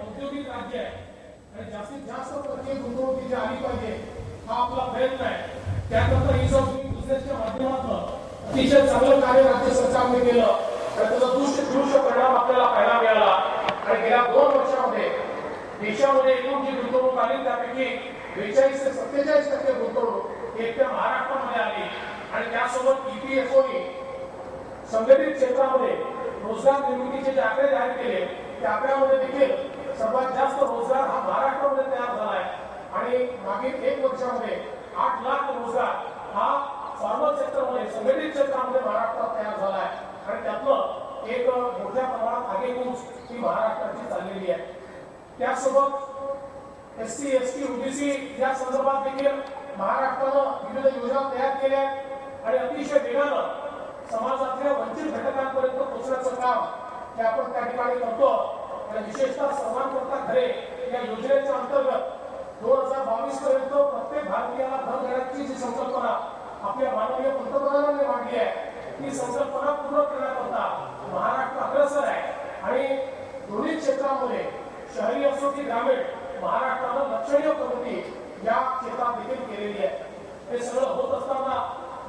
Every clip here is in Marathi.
औद्योगिक राज्य आहे. आणि जास्तीत जास्त प्रत्येक गुंतवणूक आली पाहिजे हा आपला प्रयत्न आहे. त्यानंतर ही सब बिझनेसच्या माध्यमातून अतिशय चांगलं कार्य राज्य सरकारने केलं तर त्याचा दृश्य दृश्य परिणाम आपल्याला पाहायला मिळाला. आणि गेल्या दोन वर्षामध्ये देशामध्ये एकूण जी गुंतवणूक आली त्यापैकी बेचाळीस ते सत्तेचाळीस टक्के गुंतवणूक एकट्या महाराष्ट्रामध्ये आली. आणि त्यासोबत ईपीएफओनी संघटित क्षेत्रामध्ये रोजगार निर्मितीचे जे आकडे जाहीर केले त्या आकड्यामध्ये देखील सर्वात जास्त रोजगार हा महाराष्ट्रामध्ये तयार झाला आहे आणि मागील एक वर्षामध्ये आठ लाख रोजगार हा फॉर्मल सेक्टरमध्ये संघटित क्षेत्रामध्ये महाराष्ट्रात तयार झाला आहे आणि त्यातलं एक मोठ्या प्रमाणात आगेकूच ही महाराष्ट्राची चाललेली आहे. त्यासोबत S C S T OBC या संदर्भात देखील महाराष्ट्रानं विविध योजना तयार केल्या आहेत. आणि अतिशय वेगानं समाजातल्या वंचित घटकांपर्यंत पोहोचण्याचं काम हे आपण त्या ठिकाणी करतो आणि विशेषतः सर्वांकरता घरे. या योजनेच्या अंतर्गत दोन हजार बावीस पर्यंत प्रत्येक भारतीयाला घर देण्याची जी संकल्पना आपल्या माननीय पंतप्रधानांनी मांडली आहे ती संकल्पना पूर्ण करण्याकरता महाराष्ट्र अग्रसर आहे. आणि दोन्ही क्षेत्रामध्ये शहरी असो की ग्रामीण महाराष्ट्रानं लक्षणीय प्रगती या क्षेत्रात देखील केलेली आहे. हे सगळं होत असताना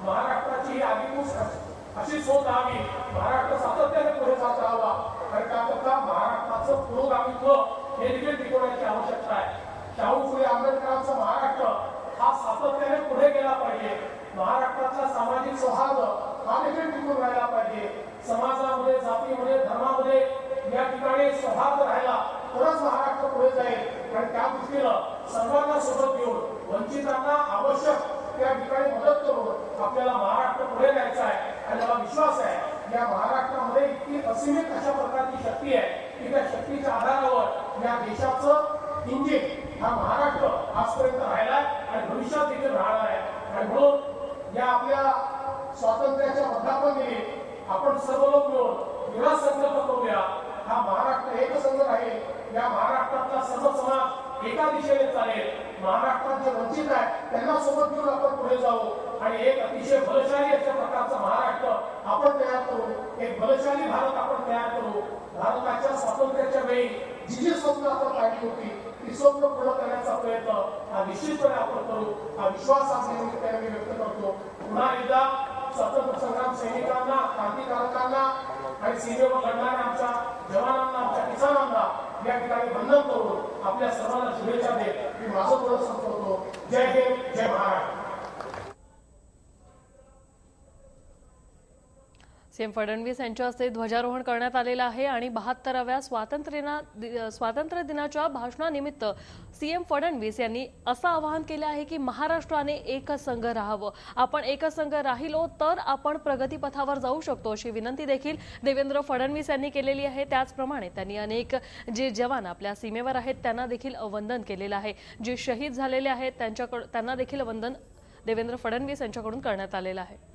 महाराष्ट्राची ही आगीकूच अशीच होत आम्ही महाराष्ट्र सातत्याने पुढे जात राहावा. कारण त्याकरता महाराष्ट्राचं पुरोगामित्व हे देखील टिकवण्याची आवश्यकता आहे. शाहू फुले आंबेडकरांचा महाराष्ट्र हा सातत्याने पुढे गेला पाहिजे. महाराष्ट्रातला सामाजिक सौहार्द हा देखील टिकून राहिला पाहिजे. समाजामध्ये जातीमध्ये धर्मामध्ये या ठिकाणी सौहार्द राहिला तरच महाराष्ट्र पुढे जाईल. आणि त्या दृष्टीनं सर्वांना सोबत घेऊन वंचितांना आवश्यक त्या ठिकाणी मदत करून आपल्याला महाराष्ट्र पुढे न्यायचा आहे आणि मला विश्वास आहे. या महाराष्ट्रामध्ये इतकी असीमित अशा प्रकारची शक्ती आहे की त्या शक्तीच्या आधारावर या देशाचं इंजिन हा महाराष्ट्र आजपर्यंत राहिला आणि भविष्यात देखील राहणार आहे. आणि म्हणून या आपल्या स्वातंत्र्याच्या वर्धापन दिनी आपण सर्व लोक मिळून वेगळा संकल्प करूया. हा महाराष्ट्र एकसंघ राहील. या महाराष्ट्रातला सर्व समाज एका दिशेने चालेल. महाराष्ट्रात जे वंचित आहे त्यांना सोबत घेऊन आपण पुढे जाऊ. आणि एक अतिशय बलशाली अशा प्रकारचा महाराष्ट्र करू. एक बलशाली भारत आपण तयार करू. भारताच्या स्वातंत्र्याच्या वेळी जी जी स्वप्न आपण पाहिली होती ती स्वप्न पूर्ण करण्याचा प्रयत्न हा निश्चितपणे आपण करू. हा विश्वास आज निमित्ताने मी व्यक्त करतो. पुन्हा एकदा स्वातंत्र्य संग्राम सैनिकांना क्रांतिकारकांना आणि सीमेवर लढणाऱ्या आमच्या जवानांना आमच्या किसानांना या ठिकाणी वंदन करून आपल्या सर्वांना शुभेच्छा देत मी माझं बोलत संपवतो. जय हिंद जय महाराष्ट्र सीएम फडणवीस यांच्या हस्ते ध्वजारोहण करण्यात आलेलं आहे आणि बहात्तराव्या स्वातंत्र्यना दि- स्वातंत्र्य दिनाच्या भाषणानिमित्त सीएम फडणवीस यांनी असं आवाहन केलं आहे की महाराष्ट्राने एकसंघ राहावं. आपण एकसंघ राहिलो तर आपण प्रगतीपथावर जाऊ शकतो अशी विनंती देखील देवेंद्र फडणवीस यांनी केलेली आहे. त्याचप्रमाणे त्यांनी अनेक जे जवान आपल्या सीमेवर आहेत त्यांना देखील वंदन केलेलं आहे. जे शहीद झालेले आहेत त्यांच्याकडून त्यांना देखील वंदन देवेंद्र फडणवीस यांच्याकडून करण्यात आलेलं आहे.